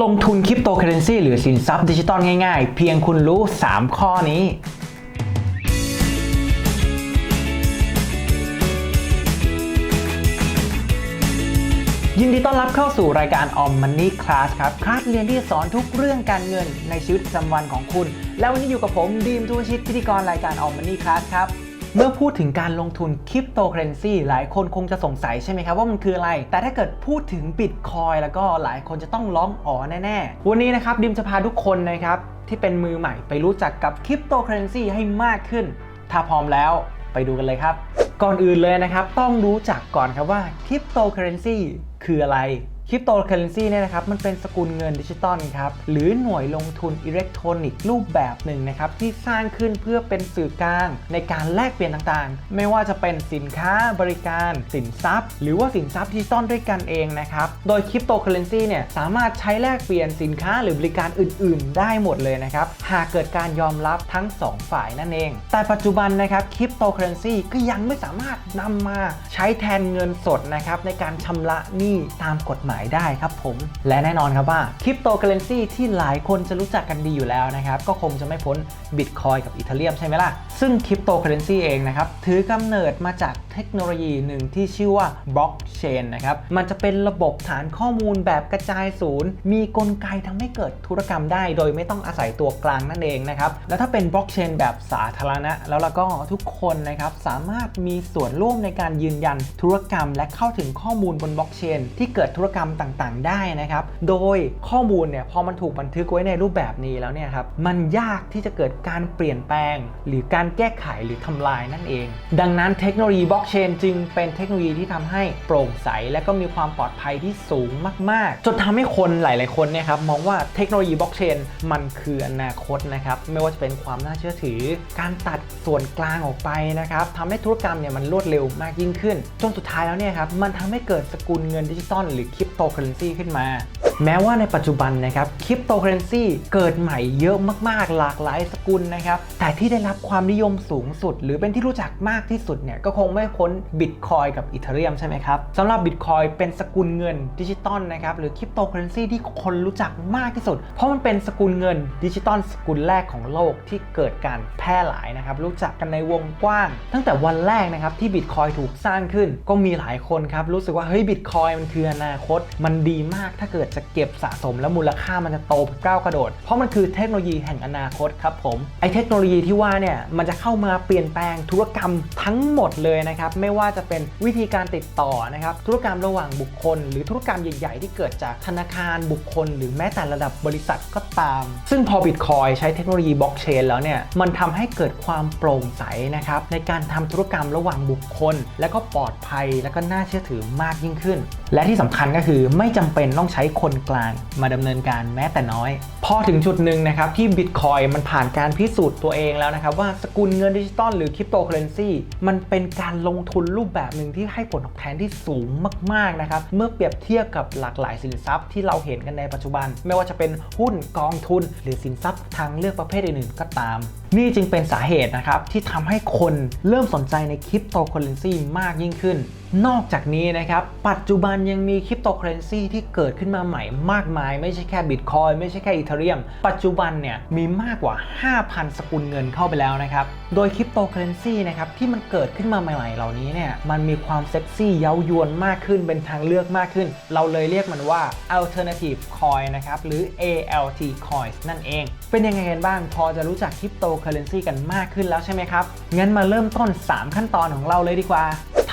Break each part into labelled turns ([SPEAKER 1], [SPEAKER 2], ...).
[SPEAKER 1] ลงทุนคริปโตเคอเรนซีหรือสินทรัพย์ดิจิตอลง่ายๆ เพียงคุณรู้ 3 ข้อนี้ ยินดีต้อนรับเข้าสู่รายการออมมันนี่คลาสครับคลาสเรียนที่สอนทุกเรื่องการเงินในชีวิตประจำวันของคุณ และวันนี้อยู่กับผมดีมทุวชิตพิธีกรรายการออมมันนี่คลาสครับ เมื่อพูดถึงการลงทุนคริปโตเคอเรนซีหลายคนคงจะสงสัยใช่ไหมครับว่ามันคืออะไร แต่ถ้าเกิดพูดถึงบิตคอยแล้วก็หลายคนจะต้องร้องอ๋อแน่ๆ วันนี้นะครับดิมจะพาทุกคนนะครับที่เป็นมือใหม่ไปรู้จักกับคริปโตเคอเรนซีให้มากขึ้น ถ้าพร้อมแล้วไปดูกันเลยครับ ก่อนอื่นเลยนะครับต้องรู้จักก่อนครับว่าคริปโตเคอเรนซีคืออะไร คริปโตเคอเรนซีเนี่ยนะครับมันเป็นสกุลเงินดิจิตอลครับ หรือหน่วยลงทุนอิเล็กทรอนิกส์รูปแบบหนึ่งนะครับ ที่สร้างขึ้นเพื่อเป็นสื่อกลาง ในการแลกเปลี่ยนต่างๆ ไม่ว่าจะเป็นสินค้าบริการ สินทรัพย์ หรือว่าสินทรัพย์ดิจิตอลด้วยกันเองนะครับ โดยคริปโตเคอเรนซีเนี่ยสามารถใช้แลกเปลี่ยนสินค้าหรือบริการอื่น ๆ ได้หมดเลยนะครับหากเกิดการยอมรับทั้ง 2 ฝ่ายนั่นเอง แต่ปัจจุบันนะครับคริปโตเคอเรนซีก็ยังไม่สามารถนำมาใช้แทนเงินสดนะครับในการชำระหนี้ตามกฎหมายได้ครับผม และแน่นอนครับว่าคริปโตเคอเรนซีที่หลายคนจะรู้จักกันดีอยู่แล้วนะครับ ก็คงจะไม่พ้นบิตคอยกับอีเธเรียมใช่ไหมล่ะซึ่งคริปโตเคอเรนซีเองนะครับ ถือกำเนิดมาจากเทคโนโลยีหนึ่งที่ชื่อว่าบล็อกเชนนะครับ มันจะเป็นระบบฐานข้อมูลแบบกระจายศูนย์ มีกลไกทำให้เกิดธุรกรรมได้ โดยไม่ต้องอาศัยตัวกลางนั่นเองนะครับ แล้วถ้าเป็นบล็อกเชนแบบสาธารณะ แล้วเราก็ทุกคนนะครับสามารถมีส่วนร่วมในการยืนยันธุรกรรม และเข้าถึงข้อมูลบนบล็อกเชนที่เกิดธุรกรรมต่างๆ ได้นะครับ โดยข้อมูลเนี่ยพอมันถูกบันทึกไว้ในรูปแบบนี้แล้วเนี่ยครับ มันยากที่จะเกิดการเปลี่ยนแปลง หรือการการแก้ไขหรือทำลายนั่นเอง ดังนั้นเทคโนโลยีบล็อกเชนจึงเป็นเทคโนโลยีที่ทำให้โปร่งใส และก็มีความปลอดภัยที่สูงมาก ๆ จนทำให้คนหลาย ๆ คนเนี่ยครับมองว่าเทคโนโลยีบล็อกเชนมันคืออนาคตนะครับไม่ว่าจะเป็นความน่าเชื่อถือ การตัดส่วนกลางออกไปนะครับทำให้ธุรกรรมเนี่ยมันรวดเร็วมากยิ่งขึ้น จนสุดท้ายแล้วเนี่ยครับมันทำให้เกิดสกุลเงินดิจิตอลหรือคริปโตเคอเรนซีขึ้นมาแม้ว่าในปัจจุบันนะครับคริปโตเคอเรนซีเกิดใหม่เยอะมากๆ หลากหลายสกุลนะครับ แต่ที่ได้รับความนิยมสูงสุด หรือเป็นที่รู้จักมากที่สุดเนี่ยก็คงไม่พ้นบิตคอยกับอีเธเรียมใช่ไหมครับสำหรับบิตคอยเป็นสกุลเงินดิจิตอลนะครับหรือคริปโตเคอเรนซีที่คนรู้จักมากที่สุด เพราะมันเป็นสกุลเงินดิจิตอลสกุลแรกของโลกที่เกิดการแพร่หลายนะครับรู้จักกันในวงกว้าง ตั้งแต่วันแรกนะครับที่บิตคอยถูกสร้างขึ้น ก็มีหลายคนครับรู้สึกว่าเฮ้ยบิตคอยมันคืออนาคต มันดีมากถ้าเกิดจะเก็บสะสมแล้วมูลค่ามันจะโตก้าวกระโดด เพราะมันคือเทคโนโลยีแห่งอนาคตครับผมไอเทคโนโลยีที่ว่าเนี่ยมันจะเข้ามาเปลี่ยนแปลงธุรกรรมทั้งหมดเลยนะครับไม่ว่าจะเป็นวิธีการติดต่อนะครับธุรกรรมระหว่างบุคคล หรือธุรกรรมใหญ่ๆ ที่เกิดจากธนาคารบุคคล หรือแม้แต่ระดับบริษัทก็ตาม ซึ่งพอบิตคอยใช้เทคโนโลยีบล็อกเชนแล้วเนี่ยมันทำให้เกิดความโปร่งใสนะครับในการทำธุรกรรมระหว่างบุคคล และก็ปลอดภัยและก็น่าเชื่อถือมากยิ่งขึ้น และที่สำคัญก็คือไม่จำเป็นต้องใช้คนกลางมาดำเนินการแม้แต่น้อย พอถึงจุดหนึ่งนะครับที่บิตคอยมันผ่านการพิสูจน์ตัวเองแล้วนะครับว่าสกุลเงินดิจิตอลหรือคริปโตเคอเรนซีมันเป็นการลงทุนรูปแบบหนึ่งที่ให้ผลตอบแทนที่สูงมากๆนะครับเมื่อเปรียบเทียบกับหลากหลายสินทรัพย์ที่เราเห็นกันในปัจจุบัน ไม่ว่าจะเป็นหุ้นกองทุน หรือสินทรัพย์ทางเลือกประเภทอื่นๆก็ตาม นี่จึงเป็นสาเหตุนะครับที่ทำให้คนเริ่มสนใจในคริปโตเคอเรนซีมากยิ่งขึ้น นอกจากนี้นะครับ ปัจจุบันยังมีคริปโตเคอเรนซีที่เกิดขึ้นมาใหม่มากมาย ไม่ใช่แค่บิตคอยไม่ใช่แค่อีเทเรียม ปัจจุบันเนี่ยมีมากกว่า 5,000 สกุลเงินเข้าไปแล้วนะครับ โดยคริปโตเคอเรนซีนะครับที่มันเกิดขึ้นมาใหม่ๆ เหล่านี้เนี่ยมันมีความเซ็กซี่เย้ายวนมากขึ้นเป็นทางเลือกมากขึ้น เราเลยเรียกมันว่า alternative coin นะครับหรือ ALT coins นั่นเอง เป็นยังไงกันบ้างพอจะรู้จักคริปโตเคอเรนซีกันมากขึ้นแล้วใช่ไหมครับงั้นมาเริ่มต้น 3 ขั้นตอนของเราเลยดีกว่า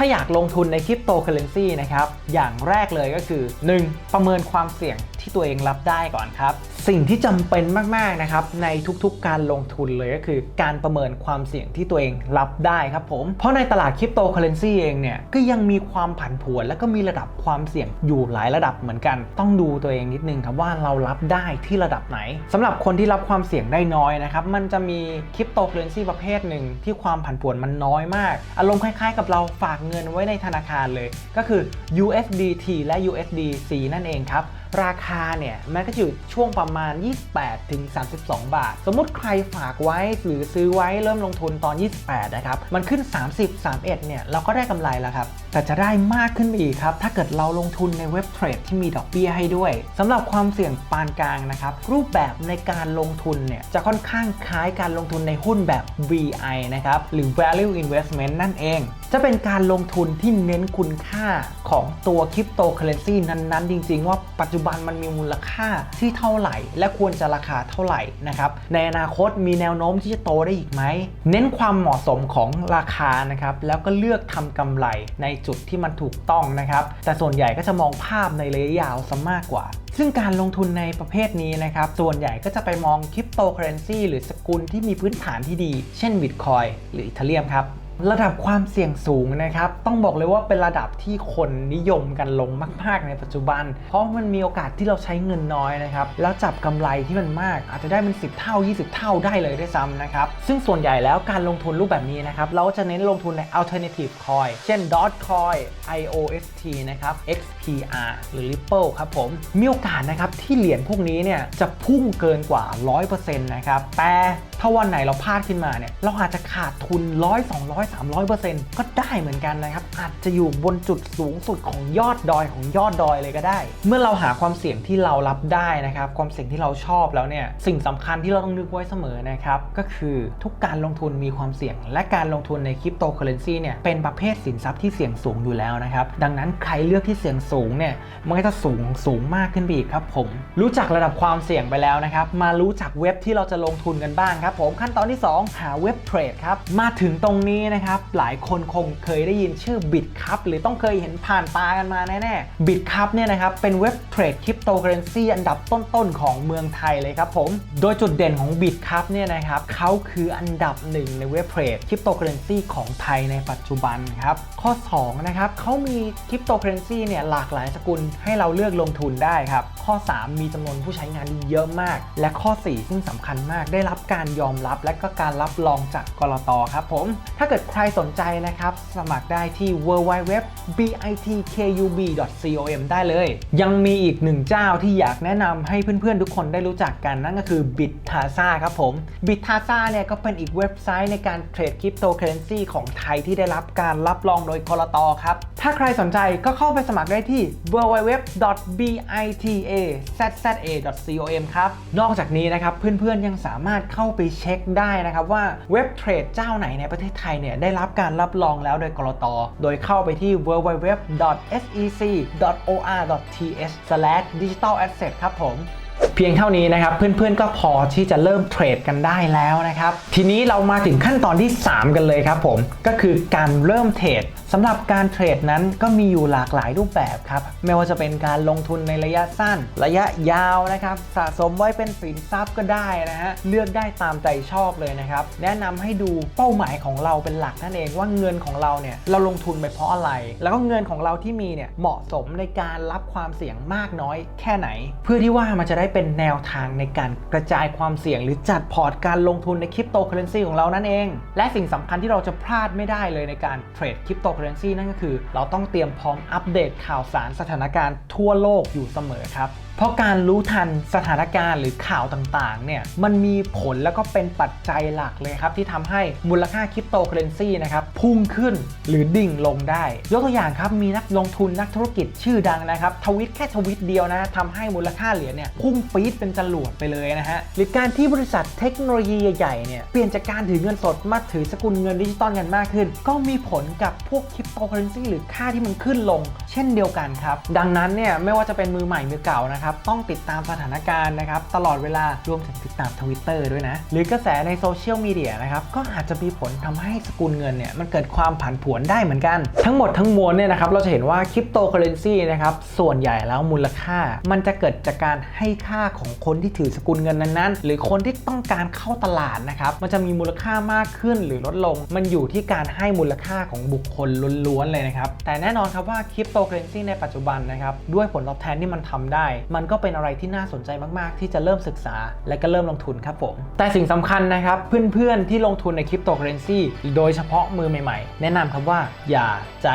[SPEAKER 1] ถ้าอยากลงทุนในคริปโตเคอเรนซีนะครับอย่างแรกเลยก็คือ 1. ประเมินความเสี่ยง ที่ตัวเองรับได้ก่อนครับ สิ่งที่จำเป็นมากๆนะครับในทุกๆการลงทุนเลยก็คือการประเมินความเสี่ยงที่ตัวเองรับได้ครับผม เพราะในตลาดคริปโตเคอเรนซีเองเนี่ยก็ยังมีความผันผวน และก็มีระดับความเสี่ยงอยู่หลายระดับเหมือนกัน ต้องดูตัวเองนิดนึงครับว่าเรารับได้ที่ระดับไหนสำหรับคนที่รับความเสี่ยงได้น้อยนะครับมันจะมีคริปโตเคอเรนซีประเภทหนึ่งที่ความผันผวนมันน้อยมาก อารมณ์คล้ายๆ กับเราฝากเงินไว้ในธนาคารเลย ก็คือ USDT และ USDC นั่นเองครับ ราคาเนี่ยมันก็อยู่ช่วงประมาณ 28ถึง32 บาท สมมุติใครฝากไว้หรือซื้อไว้เริ่มลงทุนตอน 28 นะครับ มันขึ้น 30 31 เนี่ยเราก็ได้กำไรแล้วครับแต่จะได้มากขึ้นไปอีกครับ ถ้าเกิดเราลงทุนในเว็บเทรดที่มีดอกเบี้ยให้ด้วยสำหรับความเสี่ยงปานกลางนะครับ รูปแบบในการลงทุนเนี่ย จะค่อนข้างคล้ายการลงทุนในหุ้นแบบ VI นะครับ หรือ value investment นั่นเอง จะเป็นการลงทุนที่เน้นคุณค่าของตัวคริปโตเคอเรนซีนั้นๆ จริง ๆ ว่าปัจจุบันมันมีมูลค่าที่เท่าไหร่ และควรจะราคาเท่าไหร่นะครับในอนาคตมีแนวโน้มที่จะโตได้อีกไหมเน้นความเหมาะสมของราคานะครับแล้วก็เลือกทำกำไรในจุดที่มันถูกต้องนะครับ แต่ส่วนใหญ่ก็จะมองภาพในระยะยาวซะมากกว่า ซึ่งการลงทุนในประเภทนี้นะครับ ส่วนใหญ่ก็จะไปมองคริปโตเคอเรนซีหรือสกุลที่มีพื้นฐานที่ดี เช่นบิตคอยหรืออีเทเรียมครับ ระดับความเสี่ยงสูงนะครับ ต้องบอกเลยว่าเป็นระดับที่คนนิยมกันลงมาก ๆ ในปัจจุบัน เพราะมันมีโอกาสที่เราใช้เงินน้อยนะครับ แล้วจับกำไรที่มันมาก อาจจะได้เป็น 10 เท่า 20 เท่าได้เลยด้วยซ้ำนะครับ ซึ่งส่วนใหญ่แล้วการลงทุนรูปแบบนี้นะครับ เราก็จะเน้นลงทุนใน alternative coin เช่น Dogecoin IOST นะครับ XPR หรือ Ripple ครับผม มีโอกาสนะครับที่เหรียญพวกนี้เนี่ยจะพุ่งเกินกว่า 100%นะครับแต่ ถ้าวันไหนเราพลาดขึ้นมาเนี่ยเราอาจจะขาดทุน100 200 300%ก็ได้เหมือนกันนะครับ อาจจะอยู่บนจุดสูงสุดของยอดดอยของยอดดอยเลยก็ได้ เมื่อเราหาความเสี่ยงที่เรารับได้นะครับ ความเสี่ยงที่เราชอบแล้วเนี่ยสิ่งสำคัญที่เราต้องนึกไว้เสมอนะครับก็คือทุกการลงทุนมีความเสี่ยง และการลงทุนในคริปโตเคอเรนซีเนี่ยเป็นประเภทสินทรัพย์ที่เสี่ยงสูงอยู่แล้วนะครับดังนั้นใครเลือกที่เสี่ยงสูงเนี่ยมันก็จะสูงสูงมากขึ้นไปอีกครับผม รู้จักระดับความเสี่ยงไปแล้วนะครับมารู้จักเว็บที่เราจะลงทุนกันบ้างครับผมขั้นตอนที่ 2 หาเว็บเทรดครับมาถึงตรงนี้นะครับหลายคนคงเคยได้ยินชื่อบิตครับหรือต้องเคยเห็นผ่านตากันมาแน่ๆบิตครับเนี่ยนะครับเป็นเว็บเทรดคริปโตเคอเรนซีอันดับต้นๆของเมืองไทยเลยครับผมโดยจุดเด่นของบิตครับเนี่ยนะครับเขาคืออันดับหนึ่งในเว็บเทรดคริปโตเคอเรนซีของไทยในปัจจุบันครับข้อ2นะครับเขามีคริปโตเคอเรนซีเนี่ยหลากหลายสกุลให้เราเลือกลงทุนได้ครับข้อ 3 มีจำนวนผู้ใช้งานเยอะมาก และข้อ 4 ซึ่งสำคัญมากได้รับการยอมรับ และก็การรับรองจากกรตครับผม ถ้าเกิดใครสนใจนะครับ สมัครได้ที่ www.bitkub.com ได้เลย ยังมีอีกหนึ่งเจ้าที่อยากแนะนำให้เพื่อนๆทุกคนได้รู้จักกันนั่นก็คือ Bittasa ครับผม Bittasa เนี่ยก็เป็นอีกเว็บไซต์ในการเทรดคริปโตเคอเรนซีของไทยที่ได้รับการรับรองโดยกรตครับ ถ้าใครสนใจก็เข้าไปสมัครได้ที่ www.bitazza.com ครับ นอกจากนี้นะครับเพื่อนๆยังสามารถเข้าไปเช็คได้นะครับว่าเว็บเทรดเจ้าไหนในประเทศไทยเนี่ยได้รับการรับรองแล้วโดยกรตโดยเข้าไปที่ www.sec.or.th/digitalasset ครับผมเพียงเท่านี้นะครับเพื่อนๆก็พอที่จะเริ่มเทรดกันได้แล้วนะครับ ทีนี้เรามาถึงขั้นตอนที่ 3 กันเลยครับผม ก็คือการเริ่มเทรด สำหรับการเทรดนั้นก็มีอยู่หลากหลายรูปแบบครับ ไม่ว่าจะเป็นการลงทุนในระยะสั้น ระยะยาวนะครับ สะสมไว้เป็นสินทรัพย์ก็ได้นะฮะ เลือกได้ตามใจชอบเลยนะครับ แนะนำให้ดูเป้าหมายของเราเป็นหลักนั่นเองว่าเงินของเราเนี่ยเราลงทุนไปเพราะอะไร แล้วก็เงินของเราที่มีเนี่ยเหมาะสมในการรับความเสี่ยงมากน้อยแค่ไหน เพื่อที่ว่ามันจะได้เป็นแนวทางในการกระจายความเสี่ยง หรือจัดพอร์ตการลงทุนในคริปโตเคอเรนซีของเรานั่นเอง และสิ่งสำคัญที่เราจะพลาดไม่ได้เลยในการเทรดคริปโตคอเรนซีนั่นก็คือ เราต้องเตรียมพร้อมอัปเดตข่าวสารสถานการณ์ทั่วโลกอยู่เสมอครับ เพราะการรู้ทันสถานการณ์หรือข่าวต่างๆเนี่ยมันมีผลแล้วก็เป็นปัจจัยหลักเลยครับ ที่ทำให้มูลค่าคริปโตเคอเรนซีนะครับพุ่งขึ้นหรือดิ่งลงได้ ยกตัวอย่างครับมีนักลงทุนนักธุรกิจชื่อดังนะครับทวิตแค่ทวิตเดียวนะทำให้มูลค่าเหรียญเนี่ยพุ่งปี๊ดเป็นจรวดไปเลยนะฮะหรือการที่บริษัทเทคโนโลยีใหญ่ๆเนี่ยเปลี่ยนจากการถือเงินสดมาถือสกุลเงินดิจิตอลกันมากขึ้น ก็มีผลกับพวกคริปโตเคอเรนซีหรือค่าที่มันขึ้นลง เช่นเดียวกันครับดังนั้นเนี่ยไม่ว่าจะเป็นมือใหม่มือเก่านะครับต้องติดตามสถานการณ์นะครับตลอดเวลารวมถึงติดตามทวิตเตอร์ด้วยนะ หรือกระแสในโซเชียลมีเดียนะครับก็อาจจะมีผลทำให้สกุลเงินเนี่ยมันเกิดความผันผวนได้เหมือนกัน ทั้งหมดทั้งมวลเนี่ยนะครับเราจะเห็นว่าคริปโตเคอเรนซีนะครับส่วนใหญ่แล้วมูลค่า มันจะเกิดจากการให้ค่าของคนที่ถือสกุลเงินนั้นๆ หรือคนที่ต้องการเข้าตลาดนะครับมันจะมีมูลค่ามากขึ้นหรือลดลง มันอยู่ที่การให้มูลค่าของบุคคลล้วนๆเลยนะครับแต่แน่นอนครับว่าคริปโตเคอเรนซีในปัจจุบันนะครับด้วยผลตอบแทนที่มันทำได้มันมันก็เป็นอะไรที่น่าสนใจมากๆ ที่จะเริ่มศึกษาและก็เริ่มลงทุนครับผม แต่สิ่งสำคัญนะครับ เพื่อนๆที่ลงทุนในคริปโตเคอเรนซีโดยเฉพาะมือใหม่ๆ แนะนำครับว่าอย่าใจ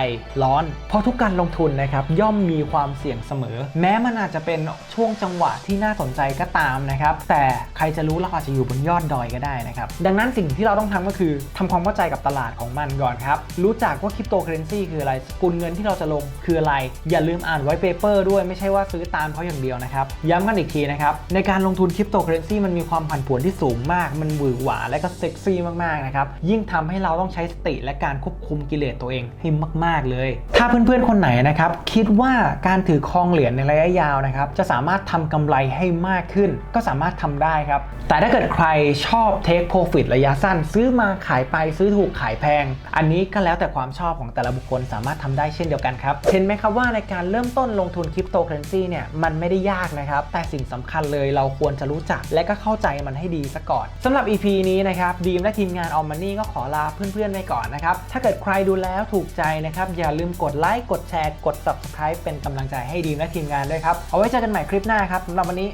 [SPEAKER 1] ร้อน เพราะทุกการลงทุนนะครับย่อมมีความเสี่ยงเสมอ แม้มันอาจจะเป็นช่วงจังหวะที่น่าสนใจก็ตามนะครับแต่ใครจะรู้เราอาจจะอยู่บนยอดดอยก็ได้นะครับดังนั้นสิ่งที่เราต้องทำก็คือทำความเข้าใจกับตลาดของมันก่อนครับรู้จักว่าคริปโตเคอเรนซีคืออะไรสกุลเงินที่เราจะลงคืออะไร อย่าลืมอ่านไว้เปเปอร์ด้วยไม่ใช่ว่าซื้อตามเขาอย่างเดียวนะครับ ย้ำกันอีกทีนะครับ ในการลงทุนคริปโตเคอเรนซีมันมีความผันผวนที่สูงมาก มันหวือหวาและก็เซ็กซี่มากๆนะครับ ยิ่งทำให้เราต้องใช้สติและการควบคุมกิเลสตัวเองให้มาก ๆ เลย ถ้าเพื่อนๆคนไหนนะครับ คิดว่าการถือครองเหรียญในระยะยาวนะครับ จะสามารถทำกำไรให้มากขึ้น ก็สามารถทำได้ครับ แต่ถ้าเกิดใครชอบ take profit ระยะสั้น ซื้อมาขายไปซื้อถูกขายแพง อันนี้ก็แล้วแต่ความชอบของแต่ละบุคคลสามารถทำได้เช่นเดียวกันครับ เห็นไหมครับว่าในการเริ่มต้นลงทุนคริปโตเคอเรนซีเนี่ยมันไม่ได้ยากนะครับ แต่สิ่งสำคัญเลยเราควรจะรู้จักและก็เข้าใจมันให้ดีซะก่อนสำหรับ EP นี้นะครับดีมและทีมงานออมมันนี่ก็ขอลาเพื่อนๆไปก่อนนะครับ ถ้าเกิดใครดูแล้วถูกใจนะครับ อย่าลืมกดไลค์กดแชร์กด subscribe เป็นกำลังใจให้ดีมและทีมงานด้วยครับ เอาไว้เจอกันใหม่คลิปหน้าครับสำหรับวันนี้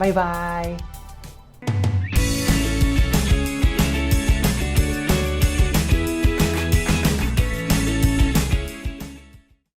[SPEAKER 1] บ๊ายบาย